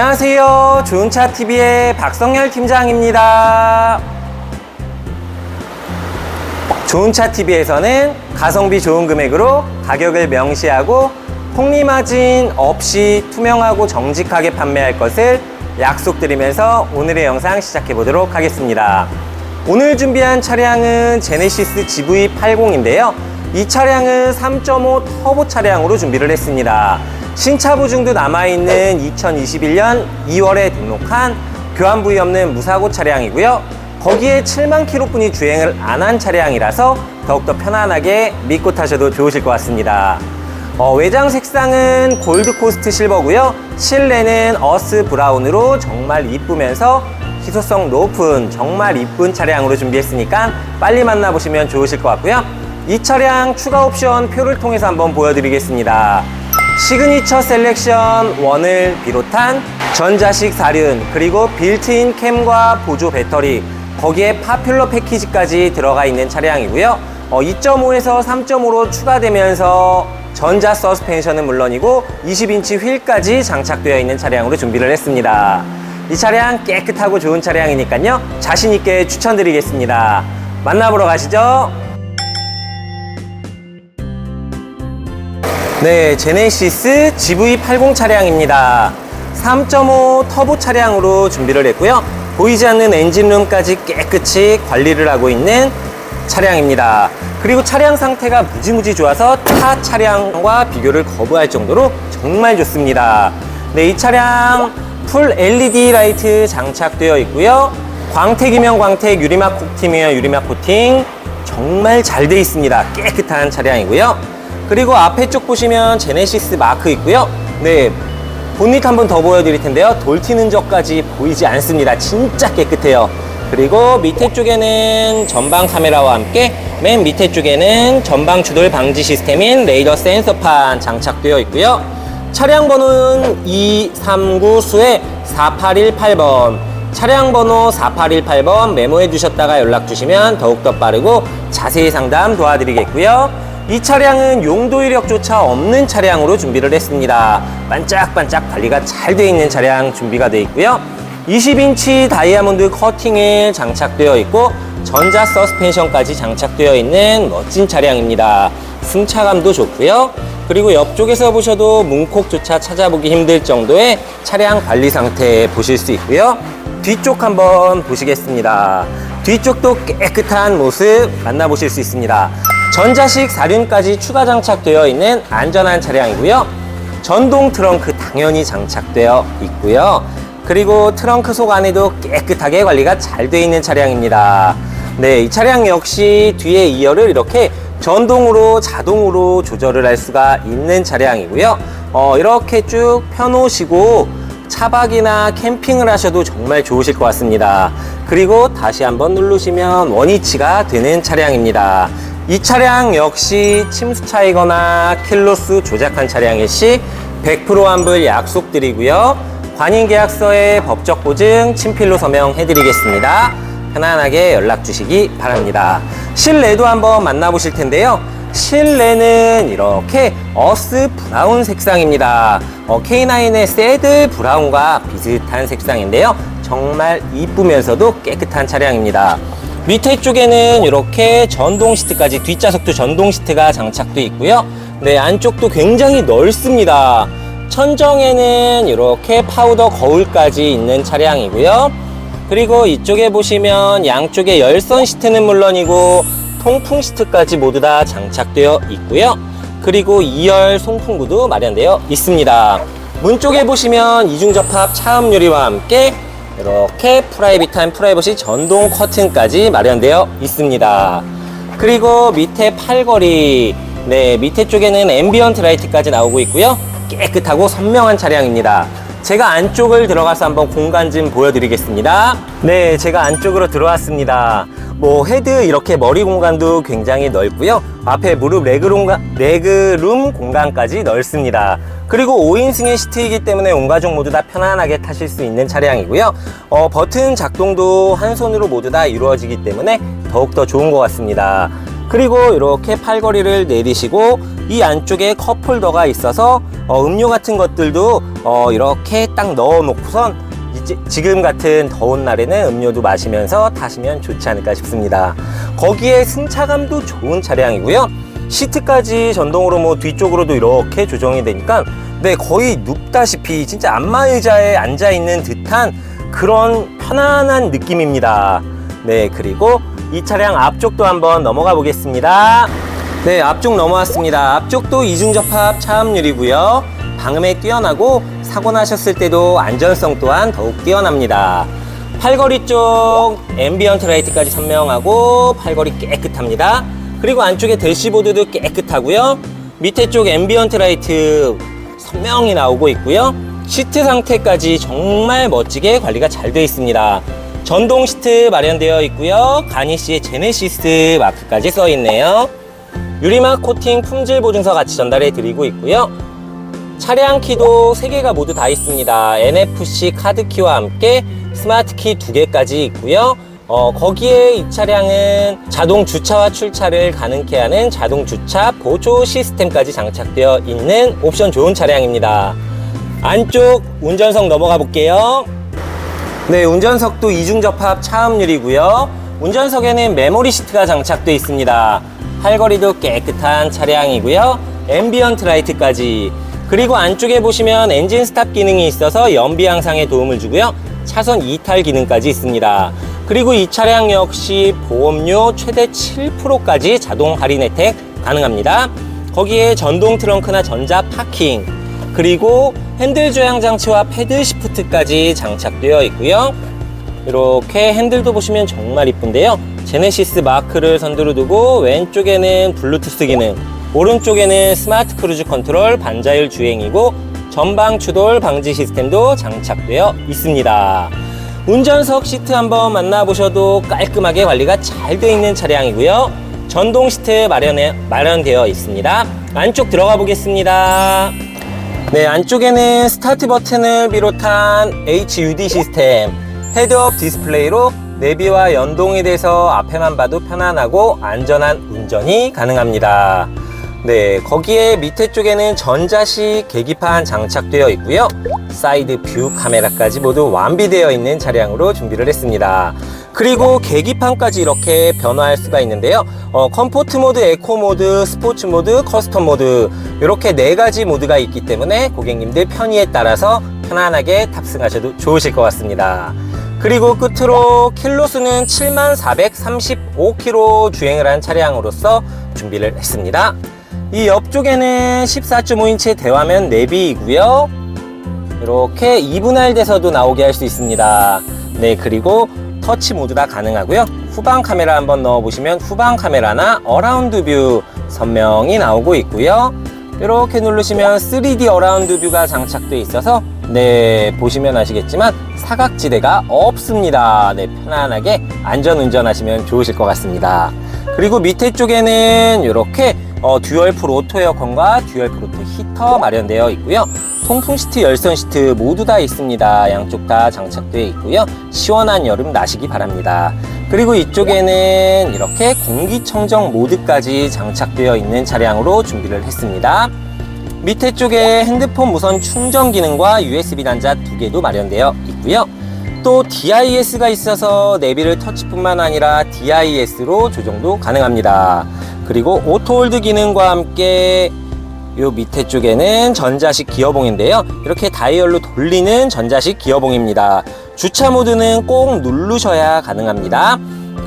안녕하세요. 좋은차TV의 박성열 팀장입니다. 좋은차TV에서는 가성비 좋은 금액으로 가격을 명시하고 폭리 마진 없이 투명하고 정직하게 판매할 것을 약속드리면서 오늘의 영상 시작해 보도록 하겠습니다. 오늘 준비한 차량은 제네시스 GV80인데요. 이 차량은 3.5 터보 차량으로 준비를 했습니다. 신차 보증도 남아있는 2021년 2월에 등록한 교환 부위 없는 무사고 차량이고요. 거기에 7만 킬로뿐이 주행을 안 한 차량이라서 더욱더 편안하게 믿고 타셔도 좋으실 것 같습니다. 어, 외장 색상은 골드 코스트 실버고요. 실내는 어스 브라운으로 정말 이쁘면서 희소성 높은 정말 이쁜 차량으로 준비했으니까 빨리 만나보시면 좋으실 것 같고요. 이 차량 추가 옵션 표를 통해서 한번 보여드리겠습니다. 시그니처 셀렉션 1을 비롯한 전자식 사륜 그리고 빌트인 캠과 보조 배터리 거기에 파퓰러 패키지까지 들어가 있는 차량이고요. 어, 2.5에서 3.5로 추가되면서 전자 서스펜션은 물론이고 20인치 휠까지 장착되어 있는 차량으로 준비를 했습니다. 이 차량 깨끗하고 좋은 차량이니까요. 자신 있게 추천드리겠습니다. 만나보러 가시죠. 네, 제네시스 GV80 차량입니다. 3.5 터보 차량으로 준비를 했고요. 보이지 않는 엔진룸까지 깨끗이 관리를 하고 있는 차량입니다. 그리고 차량 상태가 무지무지 좋아서 타 차량과 비교를 거부할 정도로 정말 좋습니다. 네, 이 차량 풀 LED 라이트 장착되어 있고요. 광택이면 광택, 유리막 코팅이면 유리막 코팅 정말 잘 돼 있습니다. 깨끗한 차량이고요. 그리고 앞에 쪽 보시면 제네시스 마크 있고요. 네, 본닛 한 번 더 보여드릴 텐데요. 돌 튀는 적까지 보이지 않습니다. 진짜 깨끗해요. 그리고 밑에 쪽에는 전방 카메라와 함께 맨 밑에 쪽에는 전방 추돌 방지 시스템인 레이더 센서판 장착되어 있고요. 차량 번호는 239 수의 4818번. 차량 번호 4818번 메모해 주셨다가 연락 주시면 더욱더 빠르고 자세히 상담 도와드리겠고요. 이 차량은 용도 이력조차 없는 차량으로 준비를 했습니다. 반짝반짝 관리가 잘 되어 있는 차량 준비가 되어 있고요. 20인치 다이아몬드 커팅에 장착되어 있고 전자 서스펜션까지 장착되어 있는 멋진 차량입니다. 승차감도 좋고요. 그리고 옆쪽에서 보셔도 문콕조차 찾아보기 힘들 정도의 차량 관리 상태 보실 수 있고요. 뒤쪽 한번 보시겠습니다. 뒤쪽도 깨끗한 모습 만나보실 수 있습니다. 전자식 사륜까지 추가 장착되어 있는 안전한 차량이고요. 전동 트렁크 당연히 장착되어 있고요. 그리고 트렁크 속 안에도 깨끗하게 관리가 잘 되어 있는 차량입니다. 네, 이 차량 역시 뒤에 2열을 이렇게 전동으로 자동으로 조절을 할 수가 있는 차량이고요. 어, 이렇게 쭉 펴놓으시고 차박이나 캠핑을 하셔도 정말 좋으실 것 같습니다. 그리고 다시 한번 누르시면 원위치가 되는 차량입니다. 이 차량 역시 침수 차이거나 킬로수 조작한 차량일 시 100% 환불 약속드리고요. 관인 계약서에 법적 보증 친필로 서명해 드리겠습니다. 편안하게 연락 주시기 바랍니다. 실내도 한번 만나보실 텐데요. 실내는 이렇게 어스 브라운 색상입니다. 어, K9의 새드 브라운과 비슷한 색상인데요. 정말 이쁘면서도 깨끗한 차량입니다. 밑에 쪽에는 이렇게 전동 시트까지 뒷좌석도 전동 시트가 장착되어 있고요. 네, 안쪽도 굉장히 넓습니다. 천정에는 이렇게 파우더 거울까지 있는 차량이고요. 그리고 이쪽에 보시면 양쪽에 열선 시트는 물론이고 통풍 시트까지 모두 다 장착되어 있고요. 그리고 2열 송풍구도 마련되어 있습니다. 문 쪽에 보시면 이중 접합 차음 유리와 함께 이렇게 프라이빗한 프라이버시 전동 커튼까지 마련되어 있습니다. 그리고 밑에 팔걸이, 네, 밑에 쪽에는 앰비언트 라이트까지 나오고 있고요. 깨끗하고 선명한 차량입니다. 제가 안쪽을 들어가서 한번 공간 좀 보여드리겠습니다. 네, 제가 안쪽으로 들어왔습니다. 뭐 헤드 이렇게 머리 공간도 굉장히 넓고요. 앞에 무릎 레그룸, 레그룸 공간까지 넓습니다. 그리고 5인승의 시트이기 때문에 온 가족 모두 다 편안하게 타실 수 있는 차량이고요. 어, 버튼 작동도 한 손으로 모두 다 이루어지기 때문에 더욱더 좋은 것 같습니다. 그리고 이렇게 팔걸이를 내리시고 이 안쪽에 컵홀더가 있어서 어, 음료 같은 것들도 어, 이렇게 딱 넣어 놓고선 지 금 같은 더운 날에는 음료도 마시면서 타시면 좋지 않을까 싶습니다. 거기에 승차감도 좋은 차량이고요. 시트까지 전동으로 뭐 뒤쪽으로도 이렇게 조정이 되니까 네 거의 눕다시피 진짜 안마의자에 앉아 있는 듯한 그런 편안한 느낌입니다. 네 그리고 이 차량 앞쪽도 한번 넘어가 보겠습니다. 네 앞쪽 넘어왔습니다. 앞쪽도 이중 접합 차음유리고요. 방음에 뛰어나고 사고 나셨을 때도 안전성 또한 더욱 뛰어납니다. 팔걸이 쪽 앰비언트 라이트까지 선명하고 팔걸이 깨끗합니다. 그리고 안쪽에 대시보드도 깨끗하고요. 밑에 쪽 앰비언트 라이트 선명히 나오고 있고요. 시트 상태까지 정말 멋지게 관리가 잘 되어 있습니다. 전동 시트 마련되어 있고요. 가니시의 제네시스 마크까지 써 있네요. 유리막 코팅 품질 보증서 같이 전달해 드리고 있고요. 차량 키도 3개가 모두 다 있습니다. NFC 카드 키와 함께 스마트 키 2개까지 있고요. 어, 거기에 이 차량은 자동 주차와 출차를 가능케 하는 자동 주차 보조 시스템까지 장착되어 있는 옵션 좋은 차량입니다. 안쪽 운전석 넘어가 볼게요. 네, 운전석도 이중 접합 차음유리고요. 운전석에는 메모리 시트가 장착되어 있습니다. 팔걸이도 깨끗한 차량이고요. 앰비언트 라이트까지. 그리고 안쪽에 보시면 엔진 스탑 기능이 있어서 연비 향상에 도움을 주고요. 차선 이탈 기능까지 있습니다. 그리고 이 차량 역시 보험료 최대 7%까지 자동 할인 혜택 가능합니다. 거기에 전동 트렁크나 전자 파킹, 그리고 핸들 조향 장치와 패드 시프트까지 장착되어 있고요. 이렇게 핸들도 보시면 정말 이쁜데요. 제네시스 마크를 선두로 두고 왼쪽에는 블루투스 기능, 오른쪽에는 스마트 크루즈 컨트롤 반자율 주행이고 전방 추돌 방지 시스템도 장착되어 있습니다. 운전석 시트 한번 만나보셔도 깔끔하게 관리가 잘 되어 있는 차량이고요. 전동 시트 마련해, 마련되어 있습니다. 안쪽 들어가 보겠습니다. 네, 안쪽에는 스타트 버튼을 비롯한 HUD 시스템, 헤드업 디스플레이로 내비와 연동이 돼서 앞에만 봐도 편안하고 안전한 운전이 가능합니다. 네, 거기에 밑에 쪽에는 전자식 계기판 장착되어 있고요. 사이드 뷰 카메라까지 모두 완비되어 있는 차량으로 준비를 했습니다. 그리고 계기판까지 이렇게 변화할 수가 있는데요. 어, 컴포트 모드, 에코 모드, 스포츠 모드, 커스텀 모드 이렇게 네 가지 모드가 있기 때문에 고객님들 편의에 따라서 편안하게 탑승하셔도 좋으실 것 같습니다. 그리고 끝으로 킬로수는 7435km 주행을 한 차량으로서 준비를 했습니다. 이 옆쪽에는 14.5인치 대화면 내비이고요. 이렇게 2분할 돼서도 나오게 할 수 있습니다. 네, 그리고 터치 모드가 가능하고요. 후방 카메라 한번 넣어 보시면 후방 카메라나 어라운드 뷰 선명히 나오고 있고요. 이렇게 누르시면 3D 어라운드 뷰가 장착되어 있어서 네, 보시면 아시겠지만 사각지대가 없습니다. 네, 편안하게 안전 운전하시면 좋으실 것 같습니다. 그리고 밑에 쪽에는 이렇게 어, 듀얼 프로 오토 에어컨과 듀얼 프로 오토 히터 마련되어 있고요. 통풍 시트, 열선 시트 모두 다 있습니다. 양쪽 다 장착되어 있고요. 시원한 여름 나시기 바랍니다. 그리고 이쪽에는 이렇게 공기청정 모드까지 장착되어 있는 차량으로 준비를 했습니다. 밑에 쪽에 핸드폰 무선 충전 기능과 USB 단자 두 개도 마련되어 있고요. 또 DIS가 있어서 내비를 터치뿐만 아니라 DIS로 조정도 가능합니다. 그리고 오토홀드 기능과 함께 요 밑에 쪽에는 전자식 기어봉인데요. 이렇게 다이얼로 돌리는 전자식 기어봉입니다. 주차 모드는 꼭 누르셔야 가능합니다.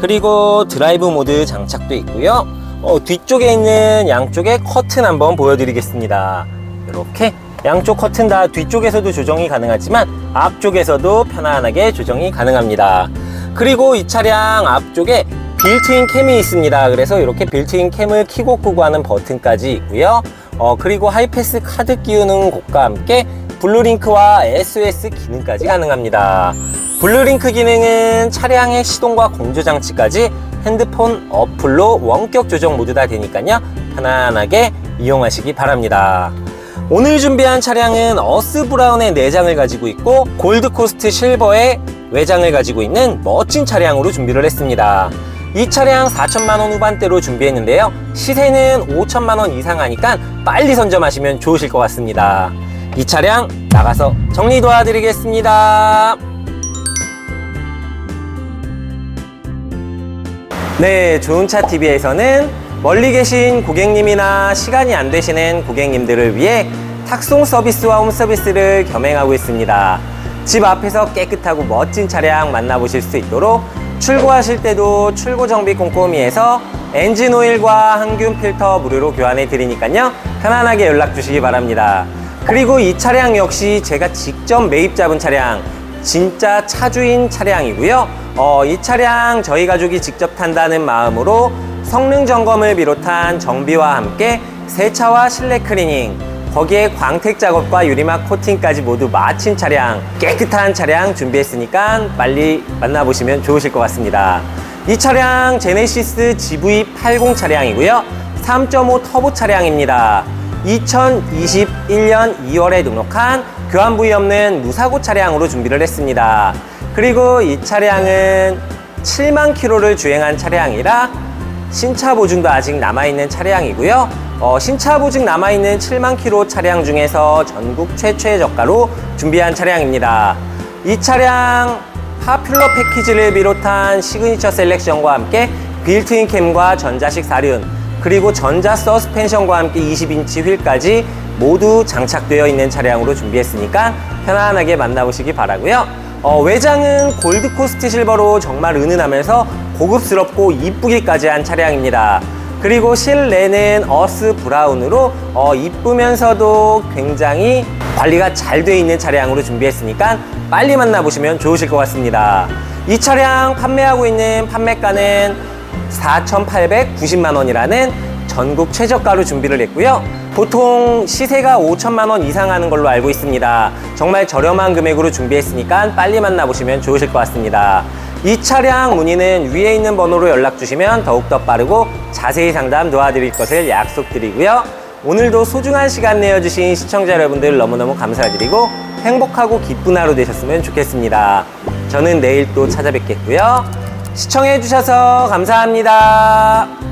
그리고 드라이브 모드 장착도 있고요. 어, 뒤쪽에 있는 양쪽의 커튼 한번 보여드리겠습니다. 이렇게 양쪽 커튼 다 뒤쪽에서도 조정이 가능하지만 앞쪽에서도 편안하게 조정이 가능합니다. 그리고 이 차량 앞쪽에 빌트인 캠이 있습니다. 그래서 이렇게 빌트인 캠을 키고 끄고 하는 버튼까지 있고요. 어, 그리고 하이패스 카드 끼우는 곳과 함께 블루링크와 SOS 기능까지 가능합니다. 블루링크 기능은 차량의 시동과 공조 장치까지 핸드폰 어플로 원격 조정 모두 다 되니까요. 편안하게 이용하시기 바랍니다. 오늘 준비한 차량은 어스 브라운의 내장을 가지고 있고 골드 코스트 실버의 외장을 가지고 있는 멋진 차량으로 준비를 했습니다. 이 차량 4천만 원 후반대로 준비했는데요. 시세는 5천만 원 이상 하니까 빨리 선점하시면 좋으실 것 같습니다. 이 차량 나가서 정리 도와드리겠습니다. 네, 좋은차 TV에서는 멀리 계신 고객님이나 시간이 안 되시는 고객님들을 위해 탁송 서비스와 홈 서비스를 겸행하고 있습니다. 집 앞에서 깨끗하고 멋진 차량 만나보실 수 있도록 출고하실 때도 출고 정비 꼼꼼히 해서 엔진 오일과 항균 필터 무료로 교환해 드리니까요. 편안하게 연락 주시기 바랍니다. 그리고 이 차량 역시 제가 직접 매입 잡은 차량 진짜 차주인 차량이고요. 어, 이 차량 저희 가족이 직접 탄다는 마음으로 성능 점검을 비롯한 정비와 함께 세차와 실내 클리닝, 거기에 광택 작업과 유리막 코팅까지 모두 마친 차량, 깨끗한 차량 준비했으니까 빨리 만나보시면 좋으실 것 같습니다. 이 차량 제네시스 GV80 차량이고요. 3.5 터보 차량입니다. 2021년 2월에 등록한 교환 부위 없는 무사고 차량으로 준비를 했습니다. 그리고 이 차량은 7만 킬로를 주행한 차량이라 신차 보증도 아직 남아있는 차량이고요. 어, 신차 보증 남아있는 7만 킬로 차량 중에서 전국 최초의 저가로 준비한 차량입니다. 이 차량 파퓰러 패키지를 비롯한 시그니처 셀렉션과 함께 빌트인 캠과 전자식 사륜 그리고 전자 서스펜션과 함께 20인치 휠까지 모두 장착되어 있는 차량으로 준비했으니까 편안하게 만나보시기 바라고요. 어, 외장은 골드 코스트 실버로 정말 은은하면서 고급스럽고 이쁘기까지 한 차량입니다. 그리고 실내는 어스 브라운으로 어, 이쁘면서도 굉장히 관리가 잘 되어 있는 차량으로 준비했으니까 빨리 만나보시면 좋으실 것 같습니다. 이 차량 판매하고 있는 판매가는 4,890만 원이라는 전국 최저가로 준비를 했고요. 보통 시세가 5천만 원 이상 하는 걸로 알고 있습니다. 정말 저렴한 금액으로 준비했으니까 빨리 만나보시면 좋으실 것 같습니다. 이 차량 문의는 위에 있는 번호로 연락 주시면 더욱더 빠르고 자세히 상담 도와드릴 것을 약속드리고요. 오늘도 소중한 시간 내어주신 시청자 여러분들 너무너무 감사드리고 행복하고 기쁜 하루 되셨으면 좋겠습니다. 저는 내일 또 찾아뵙겠고요. 시청해주셔서 감사합니다.